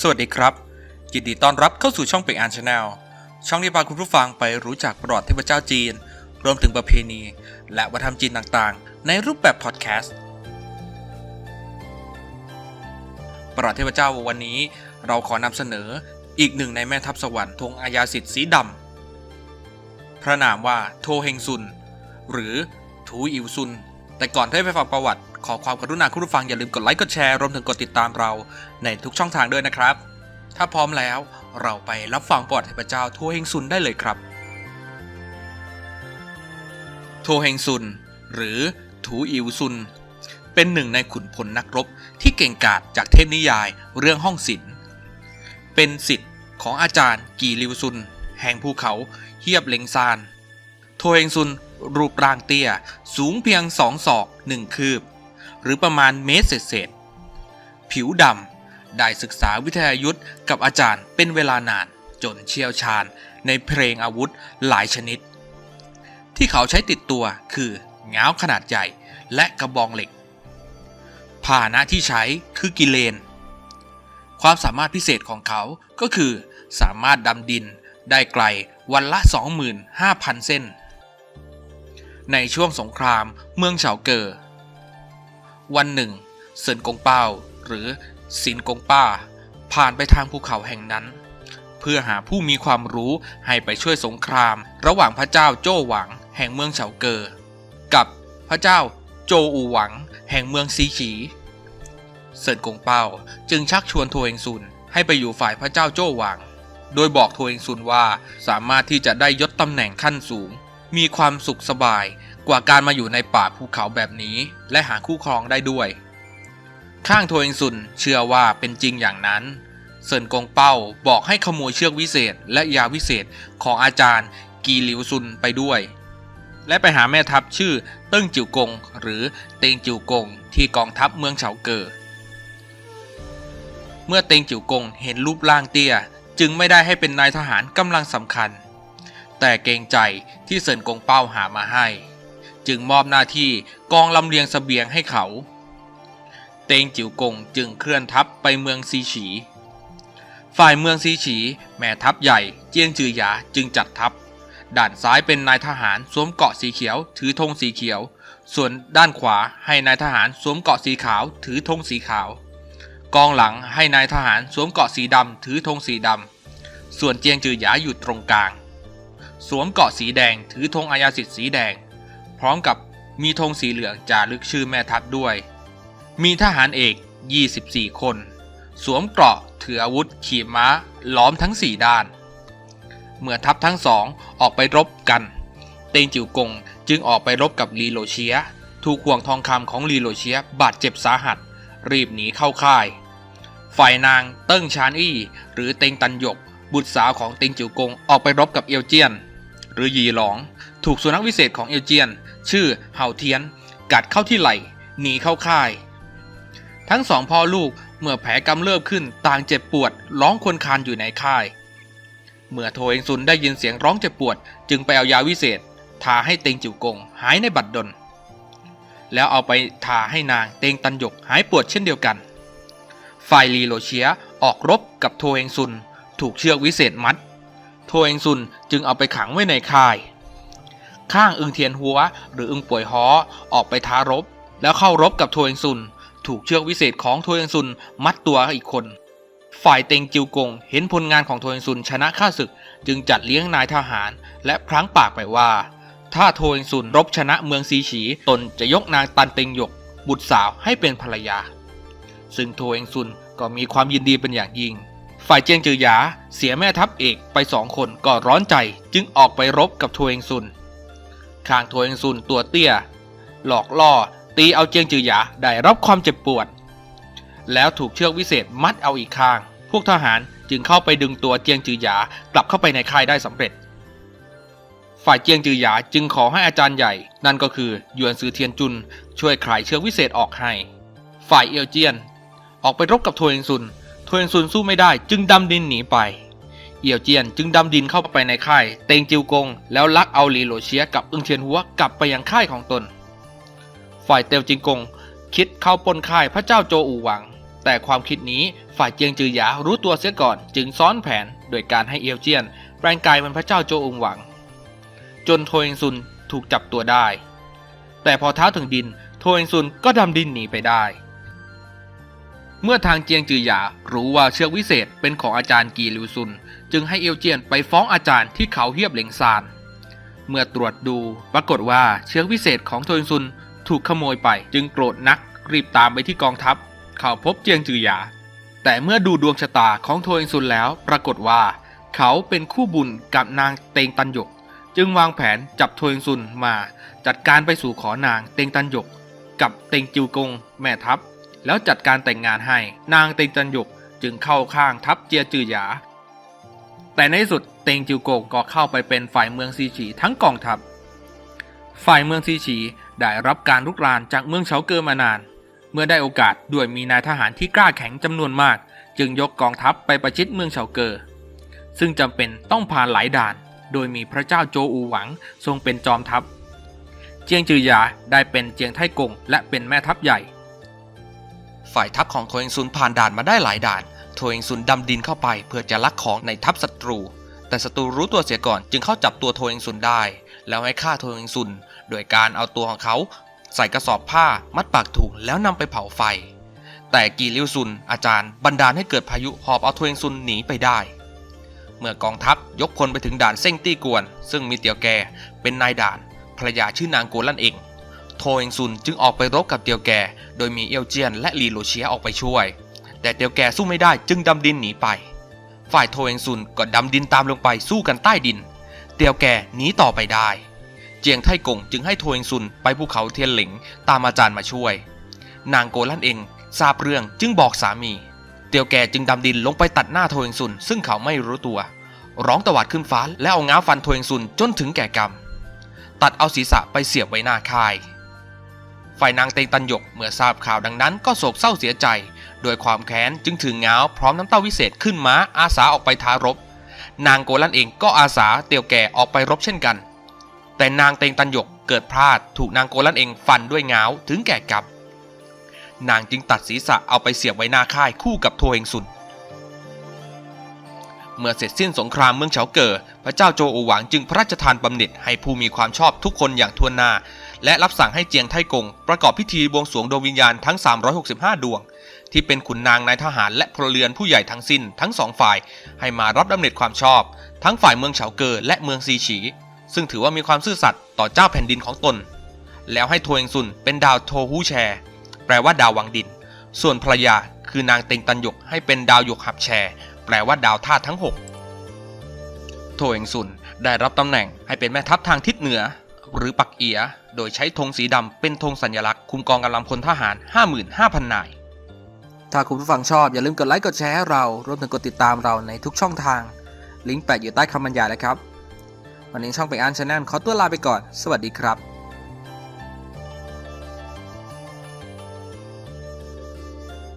สวัสดีครับ ยินดีต้อนรับเข้าสู่ช่องเป็กอ่านชาแนลช่องที่พาคุณผู้ฟังไปรู้จักประวัติเทพเจ้าจีน รวมถึงประเพณี และวัฒนธรรมจีนต่างๆ ในรูปแบบพอดแคสต์ประวัติเทพเจ้าวันนี้ เราขอนำเสนออีกหนึ่งในแม่ทัพสวรรค์ธงอาญาสิทธิ์สีดำพระนามว่าโทเฮงซุน หรือทูอิวซุน แต่ก่อนที่ไปฟังประวัติ ขอความกรุณาคุณผู้ฟังอย่าลืมกดไลค์กดแชร์รวมถึงกดติดตามเราในทุกช่องทางด้วยนะครับ ถ้าพร้อมแล้วเราไปรับฟังประวัติเทพเจ้าโทเฮงซุนได้เลยครับ โทเฮงซุน หรือถูอิวซุน เป็นหนึ่งในขุนพลนักรบที่เก่งกาจจากเทพนิยายเรื่องห้องศิลป์เป็นสิทธิ์ของอาจารย์กีริวซุน แห่งภูเขาเฮียบเลงซาน โทเฮงซุนรูปร่างเตี้ย สูงเพียงสองศอกหนึ่งคืบ หรือประมาณเมตรเศษๆผิวดำได้ศึกษาวิทยายุทธกับอาจารย์เป็นเวลานานจนเชี่ยวชาญในเพลงอาวุธหลายชนิด ที่เขาใช้ติดตัวคือง้าวขนาดใหญ่และกระบองเหล็กพาหนะที่ใช้คือกิเลน ความสามารถพิเศษของเขาก็คือสามารถดำดินได้ไกลวันละ 25,000 เส้น ในช่วงสงครามเมืองเฉาเกอ วันหนึ่งเซินกงเป้าหรือซินกงป้า ผ่านไปทางภูเขาแห่งนั้น เพื่อหาผู้มีความรู้ให้ไปช่วยสงคราม ระหว่างพระเจ้าโจ้หวังแห่งเมืองเฉาเกอ กับพระเจ้าโจอูหวังแห่งเมืองซีฉีเซินกงเป้าจึงชักชวนโทเองซุนให้ไปอยู่ฝ่ายพระเจ้าโจ้หวัง โดยบอกโทเองซุนว่าสามารถที่จะได้ยศตำแหน่งขั้นสูง มีความสุขสบาย กว่าการมาอยู่ในป่าภูเขาแบบนี้และหาคู่ครองได้ด้วย ข้างโทเองซุนเชื่อว่าเป็นจริงอย่างนั้น เซินกงเป้าบอกให้ขโมยเชือกวิเศษและยาวิเศษของอาจารย์กีหลิวซุนไปด้วย และไปหาแม่ทัพชื่อเติ้งจิวกง หรือเตงจิวกงที่กองทัพเมืองเฉาเกอเมื่อเตงจิวกงเห็นรูปร่างเตี้ย จึงไม่ได้ให้เป็นนายทหารกำลังสำคัญ แต่เกรงใจที่เซินกงเป้าหามาให้ จึงมอบหน้าที่กองลำเลียงสเสบียงให้เขา เตงจิ๋วกงจึงเคลื่อนทัพไปเมืองซีฉี ฝ่ายเมืองซีฉี แม่ทัพใหญ่เจียงจือหยาจึงจัดทัพ ด้านซ้ายเป็นนายทหารสวมเกาะสีเขียวถือธงสีเขียว ส่วนด้านขวาให้นายทหารสวมเกาะสีขาวถือธงสีขาว กองหลังให้นายทหารสวมเกาะสีดำถือธงสีดำ ส่วนเจียงจือหยาอยู่ตรงกลาง สวมเกาะสีแดงถือธงอาญาสิทธิ์สีแดง พร้อมกับมีธงสีเหลืองจารึกชื่อแม่ทัพด้วย มีทหารเอก 24 คน สวมเกราะถืออาวุธขี่ม้าล้อมทั้ง 4 ด้าน เมื่อทัพทั้งสองออกไปรบกัน เตงจิ๋วกงจึงออกไปรบกับลีโลเชีย ถูกห่วงทองคำของลีโลเชียบาดเจ็บสาหัส รีบหนีเข้าค่าย ฝ่ายนางเติ้งชานอี้หรือเต็งตันหยก บุตรสาวของเต็งจิ๋วกงออกไปรบกับเอลเจียน หรือยีหลอง ถูกสุนัขวิเศษของเอลเจียน ชื่อเห่าเทียน กัดเข้าที่ไหล่หนีเข้าค่าย ทั้งสองพ่อลูกเมื่อแผลกำเริบขึ้นต่างเจ็บปวด ร้องควญคางอยู่ในค่าย เมื่อโทเองซุนได้ยินเสียงร้องเจ็บปวด จึงไปเอายาวิเศษ ทาให้เต็งจิ๋วกงหายในบัดดล แล้วเอาไปทาให้นางเต็งตันหยกหายปวดเช่นเดียวกันฝ่ายลีโลเชียออกรบกับโทเองซุน ถูกเชือกวิเศษมัด โทเองซุนจึงเอาไปขังไว้ในค่าย ข้างอึงเทียนหัว หรืออึงป่วยฮอออกไปท้ารบ แล้วเข้ารบกับโทเองซุน ถูกเชือกวิเศษของโทเองซุนมัดตัวอีกคน ฝ่ายเต็งจิวกงเห็นผลงานของโทเองซุนชนะข้าศึก จึงจัดเลี้ยงนายทหาร และพลั้งปากไปว่า ถ้าโทเองซุนรบชนะเมืองซีฉี ตนจะยกนางตันเต็งหยก บุตรสาวให้เป็นภรรยา ซึ่งโทเองซุนก็มีความยินดีเป็นอย่างยิ่งฝ่ายเจียงจือหยาเสียแม่ทัพเอกไปสองคนก็ร้อนใจจึงออกไปรบกับโทเองซุน ข้างโทเองซุนตัวเตี้ย หลอกล่อ ตีเอาเจียงจือหยาได้รับความเจ็บปวด แล้วถูกเชือกวิเศษมัดเอาอีกข้าง พวกทหารจึงเข้าไปดึงตัวเจียงจือหยากลับเข้าไปในค่ายได้สำเร็จ ฝ่ายเจียงจือหยาจึงขอให้อาจารย์ใหญ่ นั่นก็คือหยวนซือเทียนจุนช่วยคลายเชือกวิเศษออกให้ ฝ่ายเอียวเจียน ออกไปรบกับโทเองซุนโทเองซุนสู้ไม่ได้จึงดำดินหนีไป เอี่ยวเจียนจึงดำดินเข้าไปในค่าย เตงจิวกง แล้วลักเอาหลีโหลเชียกับอึงเทียนหัวกลับไปยังค่ายของตน ฝ่ายเตียวจิงกง คิดเข้าปนค่ายพระเจ้าโจอู่หวัง แต่ความคิดนี้ฝ่ายเจียงจือหยารู้ตัวเสียก่อน จึงซ้อนแผนโดยการให้เอียวเจียนแปลงกายเป็นพระเจ้าโจองหวัง จนโทเองซุนถูกจับตัวได้ แต่พอเท้าถึงดิน โทเองซุนก็ดำดินหนีไปได้ เมื่อทางเจียงจือหยารู้ว่าเชือกวิเศษเป็นของอาจารย์กีลิวซุน จึงให้เอียวเจียนไปฟ้องอาจารย์ที่เขาเฮียบเหลงซาน เมื่อตรวจดูปรากฏว่าเชือกวิเศษของโทเองซุนถูกขโมยไป จึงโกรธนักรีบตามไปที่กองทัพ เขาพบเจียงจือหยา แต่เมื่อดูดวงชะตาของโทเองซุนแล้ว ปรากฏว่า เขาเป็นคู่บุญกับนางเตงตันหยก จึงวางแผนจับโทเองซุนมาจัดการไปสู่ขอนางเตงตันหยก กับเตงจิวกงแม่ทัพ แล้วจัดการแต่งงานให้ นางเตงตันหยกจึงเข้าข้างทัพเจียจือหยา แต่ในที่สุดเตงจิวโกงก็เข้าไปเป็นฝ่ายเมืองซีฉีทั้งกองทัพ ฝ่ายเมืองซีฉีได้รับการลุกรานจากเมืองเฉาเกอมานาน เมื่อได้โอกาสด้วยมีนายทหารที่กล้าแข็งจำนวนมาก จึงยกกองทัพไปประชิดเมืองเฉาเกอ ซึ่งจำเป็นต้องผ่านหลายด่าน โดยมีพระเจ้าโจอูหวังทรงเป็นจอมทัพ เจียงจือหยาได้เป็นเจียงไทกงและเป็นแม่ทัพใหญ่ ฝ่ายทัพของโทเองซุนผ่านด่านมาได้หลายด่านโทเองซุนดำดินเข้าไปเพื่อจะลักของในทัพศัตรู แต่ศัตรูรู้ตัวเสียก่อนจึงเข้าจับตัวโทเองซุนได้ แล้วให้ฆ่าโทเองซุน โดยการเอาตัวของเขาใส่กระสอบผ้ามัดปากถุงแล้วนำไปเผาไฟ แต่กีลิวซุนอาจารย์บันดาลให้เกิดพายุหอบเอาโทเองซุนหนีไปได้เมื่อกองทัพยกพลไปถึงด่านเซ่งตี้กวน ซึ่งมีเตียวแกเป็นนายด่านภรรยาชื่อนางโกลันเอง โทเองซุนจึงออกไปรบกับเตียวแกโดยมีเอียวเจียนและลีโลเชียออกไปช่วย แต่เตียวแกสู้ไม่ได้จึงดำดินหนีไป ฝ่ายโทเองซุนก็ดำดินตามลงไปสู้กันใต้ดิน เตียวแกหนีต่อไปได้ เจียงไทกงจึงให้โทเองซุนไปภูเขาเทียนหลิงตามอาจารย์มาช่วย นางโกลันเองทราบเรื่องจึงบอกสามี เตียวแกจึงดำดินลงไปตัดหน้าโทเองซุนซึ่งเขาไม่รู้ตัว ร้องตวาดขึ้นฟ้าและเอาง้าฟันโทเองซุนจนถึงแก่กรรม ตัดเอาศีรษะไปเสียบไว้หน้าค่าย ฝ่ายนางเตงตันหยกเมื่อทราบข่าวดังนั้นก็โศกเศร้าเสียใจ โดยความแค้นจึงถือง้าพร้อมน้ำเต้าวิเศษขึ้นม้าอาสาออกไปทารบ นางโกลันเองก็อาสาเตียวแก่ออกไปรบเช่นกัน แต่นางเตงตันหยกเกิดพลาดถูกนางโกลันเองฟันด้วยเงาถึงแก่กรรมนางจึงตัดศีรษะเอาไปเสียบไว้หน้าค่ายคู่กับโทเฮงซุนเมื่อเสร็จสิ้นสงครามเมืองเฉาเก่อ พระเจ้าโจอูหวังจึงพระราชทานบำเหน็จให้ผู้มีความชอบทุกคนอย่างทวนหน้า และรับสั่งให้เจียงไทกง ประกอบพิธีบวงสรวงดวงวิญญาณทั้ง 365 ดวง ที่เป็นขุนนางนายทหารและพลเรือนผู้ใหญ่ทั้งสิ้นทั้งสองฝ่ายให้มารับบำเน็จความชอบ ทั้งฝ่ายเมืองเฉาเกอและเมืองซีฉี ซึ่งถือว่ามีความซื่อสัตย์ต่อเจ้าแผ่นดินของตน แล้วให้โทเองซุนเป็นดาวโทฮูแช แปลว่าดาววังดิน ส่วนภรรยาคือนางเต็งตันหยกให้เป็นดาวหยกหับแช แปลว่าดาวธาตุทั้ง 6 โทเองซุนได้รับตำแหน่งให้เป็นแม่ทัพทางทิศเหนือ หรือปักเอีย โดยใช้ธงสีดำเป็นธงสัญลักษณ์คุมกองกำลังพลทหาร 55,000 นาย ถ้าคุณผู้ฟังชอบอย่าลืมกดไลค์กดแชร์ให้เรารวมถึงกดติดตามเราในทุกช่องทาง ลิงก์แปะอยู่ใต้คำบรรยายเลยครับ วันนี้ช่องเป็งอันชาแนลขอตัวลาไปก่อน สวัสดีครับ